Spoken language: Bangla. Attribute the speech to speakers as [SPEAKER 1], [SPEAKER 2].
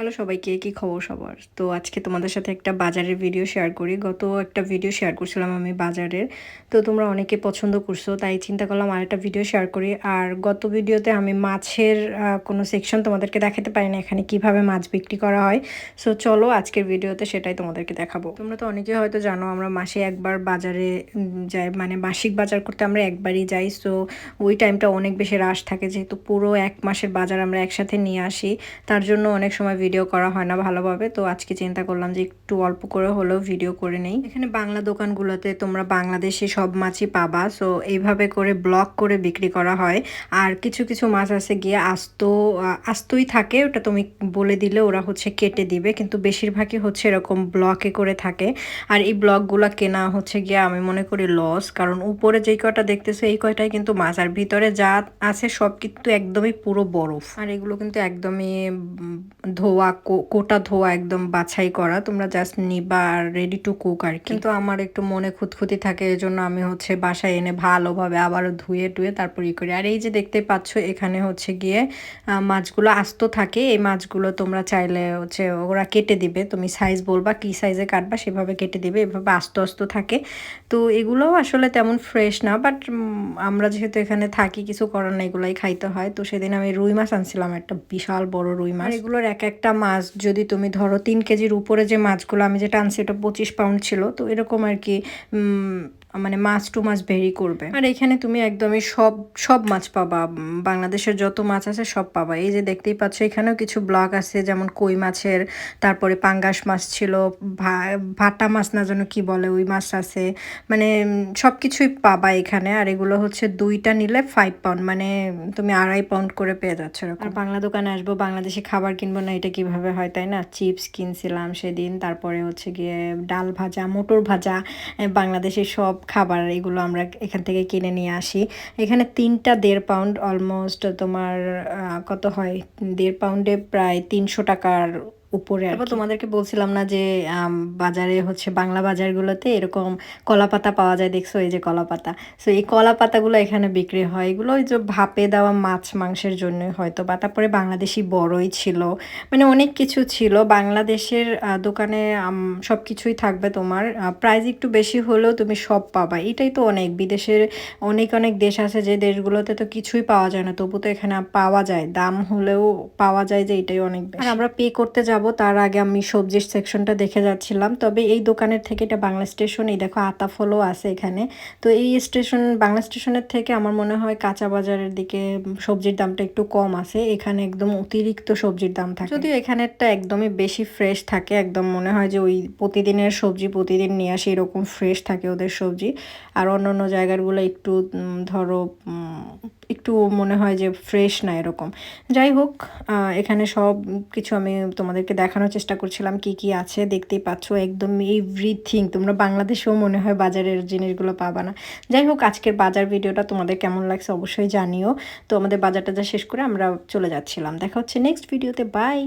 [SPEAKER 1] হ্যালো সবাইকে, কি খবর সবার? তো আজকে তোমাদের সাথে একটা বাজারের ভিডিও শেয়ার করি। গত একটা ভিডিও শেয়ার করছিলাম আমি বাজারের। তো তোমরা অনেকে পছন্দ করছ, তাই চিন্তা করলাম আর একটা ভিডিও শেয়ার করি। আর গত ভিডিওতে আমি মাছের কোনো সেকশন তোমাদেরকে দেখাতে পারি না এখানে কীভাবে মাছ বিক্রি করা হয়। সো চলো আজকের ভিডিওতে সেটাই তোমাদেরকে দেখাবো। তোমরা তো অনেকে হয়তো জানো, আমরা মাসে একবার বাজারে যাই মানে মাসিক বাজার করতে আমরা একবারই যাই। সো ওই টাইমটা অনেক বেশি রাশ থাকে, যেহেতু পুরো এক মাসের বাজার আমরা একসাথে নিয়ে আসি। তার জন্য অনেক সময় ভিডিও করা হয় না ভালোভাবে তো আজকে চিন্তা করলাম যে একটু অল্প করে হলেও ভিডিও করে নেই। এখানে বাংলা দোকানগুলোতে তোমরা বাংলাদেশে সব মাছই পাবা সো এইভাবে করে ব্লক করে বিক্রি করা হয়। আর কিছু কিছু মাছ আছে গিয়ে আস্ত আস্তই থাকে ওটা তুমি বলে দিলে ওরা হচ্ছে কেটে দিবে কিন্তু বেশিরভাগই হচ্ছে এরকম ব্লকে করে থাকে। আর এই ব্লকগুলো কেনা হচ্ছে গিয়ে আমি মনে করি লস কারণ উপরে যেই কয়টা দেখতেছো এই কয়টাই কিন্তু মাছ আর ভিতরে যা আছে সব কিন্তু একদমই পুরো বরফ। আর এগুলো কিন্তু একদমই উম, ধোয়া কোটা ধোয়া একদম বাছাই করা। তোমরা জাস্ট নিবা আর রেডি টু কুক আর কিন্তু আমার একটু মনে খুঁতখুতি থাকে এই জন্য আমি হচ্ছে বাসায় এনে ভালোভাবে আবারও ধুয়ে টুয়ে তারপর ই করি। আর এই যে দেখতে পাচ্ছ এখানে হচ্ছে গিয়ে মাছগুলো আস্ত থাকে। এই মাছগুলো তোমরা চাইলে হচ্ছে ওরা কেটে দিবে। তুমি সাইজ বলবা কি সাইজে কাটবা সেভাবে কেটে দিবে। এভাবে আস্ত আস্ত থাকে। তো এগুলোও আসলে তেমন ফ্রেশ না বাট আমরা যেহেতু এখানে থাকি কিছু করার না এগুলাই খাইতে হয়। তো সেদিন আমি রুই মাছ আনছিলাম একটা বিশাল বড় রুই মাছ। এগুলোর এক একটা মাছ, যদি তুমি ধরো তিন কেজির উপরে যে মাছগুলো, আমি যেটা আনছি ওটা পঁচিশ পাউন্ড ছিল, তো এরকম আর কি মানে মাছ টু মাছ ভেরি করবে। আর এখানে তুমি একদমই সব সব মাছ পাবা। বাংলাদেশের যত মাছ আছে সব পাবা। এই যে দেখতেই পাচ্ছ, এখানেও কিছু ব্লক আছে, যেমন কই মাছের, তারপরে পাঙ্গাস মাছ ছিল ভাটা মাছ না যেন কি বলে ওই মাছ আছে। মানে সব কিছুই পাবা এখানে। আর এগুলো হচ্ছে দুইটা নিলে ফাইভ পাউন্ড মানে তুমি আড়াই পাউন্ড করে পেয়ে যাচ্ছ আর বাংলা দোকানে আসব, বাংলাদেশি খাবার কিনবো না, এটা কীভাবে হয় তাই না? চিপস কিনছিলাম সেদিন, তারপরে হচ্ছে গিয়ে ডাল ভাজা, মোটর ভাজা বাংলাদেশের সব খাবার এগুলো আমরা এখান থেকে কিনে নিয়ে আসি। এখানে তিনটা দেড় পাউন্ড অলমোস্ট তোমার কত হয়? দেড় পাউন্ডে প্রায় তিনশো টাকার উপরে তারপর তোমাদেরকে বলছিলাম না যে বাজারে হচ্ছে বাংলা বাজারগুলোতে এরকম কলা পাতা পাওয়া যায় দেখছ এই যে কলা পাতা সো এই কলা পাতাগুলো এখানে বিক্রি হয়। এগুলো ওই যে ভাপে দেওয়া মাছ মাংসের জন্যই হয়তো বা। তারপরে বাংলাদেশি বড়ই ছিল। মানে অনেক কিছু ছিল। বাংলাদেশের দোকানে সব কিছুই থাকবে তোমার। প্রাইস একটু বেশি হলেও তুমি সব পাবা। এটাই তো অনেক। বিদেশের অনেক অনেক দেশ আছে যে দেশগুলোতে তো কিছুই পাওয়া যায় না। তবু তো এখানে পাওয়া যায়। দাম হলেও পাওয়া যায় যে এটাই অনেক বেশি। আর আমরা পে করতে যাব তার আগে আমি সবজির সেকশনটা দেখে যাচ্ছিলাম। তবে এই দোকানের থেকে এটা বাংলা স্টেশন এই দেখো আতা ফলও আছে এখানে। তো এই স্টেশন বাংলা স্টেশনের থেকে আমার মনে হয় কাঁচা বাজারের দিকে সবজির দামটা একটু কম আছে। এখানে একদম অতিরিক্ত সবজির দাম থাকে। যদিও এখানেরটা একদমই বেশি ফ্রেশ থাকে, একদম মনে হয় যে ওই প্রতিদিনের সবজি প্রতিদিন নিয়ে আসে এরকম ফ্রেশ থাকে ওদের সবজি। আর অন্য অন্য জায়গাগুলো একটু ধরো একটু মনে হয় যে ফ্রেশ না এরকম। যাই হোক এখানে সব কিছু আমি তোমাদেরকে দেখানোর চেষ্টা করছিলাম, কি কি আছে দেখতেই পাচ্ছ, একদম এভরিথিং তোমরা বাংলাদেশেও মনে হয় বাজারের জিনিসগুলো পাবা না। যাই হোক, আজকের বাজার ভিডিওটা তোমাদের কেমন লাগছে অবশ্যই জানিও। তো আমাদের বাজারটা যা শেষ করে আমরা চলে যাচ্ছিলাম। দেখা হচ্ছে নেক্সট ভিডিওতে বাই